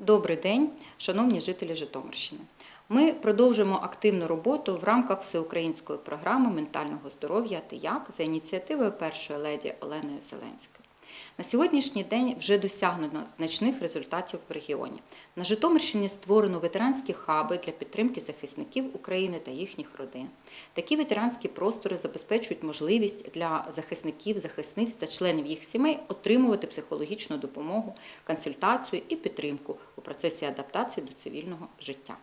Добрий день, шановні жителі Житомирщини. Ми продовжуємо активну роботу в рамках всеукраїнської програми ментального здоров'я «Тияк» за ініціативою першої леді Олени Зеленської. На сьогоднішній день вже досягнено значних результатів в регіоні. На Житомирщині створено ветеранські хаби для підтримки захисників України та їхніх родин. Такі ветеранські простори забезпечують можливість для захисників, захисниць та членів їх сімей отримувати психологічну допомогу, консультацію і підтримку у процесі адаптації до цивільного життя.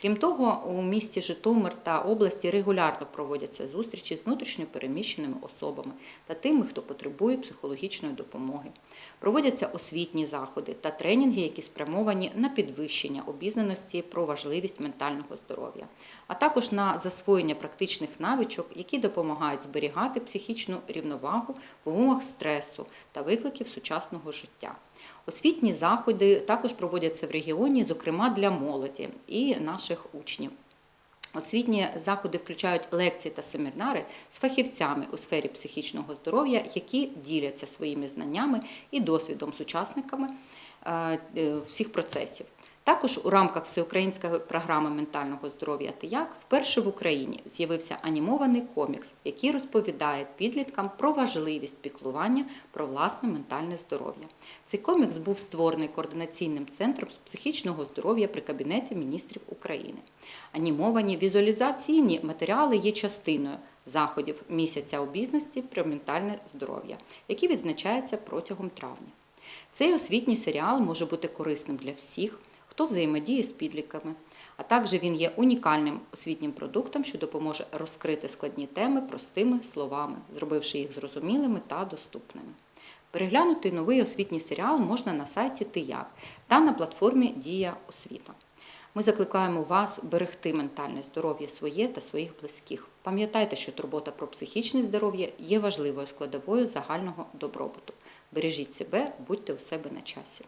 Крім того, у місті Житомир та області регулярно проводяться зустрічі з внутрішньо переміщеними особами та тими, хто потребує психологічної допомоги. Проводяться освітні заходи та тренінги, які спрямовані на підвищення обізнаності про важливість ментального здоров'я, а також на засвоєння практичних навичок, які допомагають зберігати психічну рівновагу в умовах стресу та викликів сучасного життя. Освітні заходи також проводяться в регіоні, зокрема для молоді і наших учнів. Освітні заходи включають лекції та семінари з фахівцями у сфері психічного здоров'я, які діляться своїми знаннями і досвідом з учасниками е, е, всіх процесів. Також у рамках всеукраїнської програми ментального здоров'я «Тияк» вперше в Україні з'явився анімований комікс, який розповідає підліткам про важливість піклування про власне ментальне здоров'я. Цей комікс був створений координаційним центром з психічного здоров'я при Кабінеті міністрів України. Анімовані візуалізаційні матеріали є частиною заходів місяця обізності про ментальне здоров'я, які відзначаються протягом травня. Цей освітній серіал може бути корисним для всіх, хто взаємодіє з підлітками, а також він є унікальним освітнім продуктом, що допоможе розкрити складні теми простими словами, зробивши їх зрозумілими та доступними. Переглянути новий освітній серіал можна на сайті Тияк та на платформі Дія освіта. Ми закликаємо вас берегти ментальне здоров'я своє та своїх близьких. Пам'ятайте, що турбота про психічне здоров'я є важливою складовою загального добробуту. Бережіть себе, будьте у себе на часі.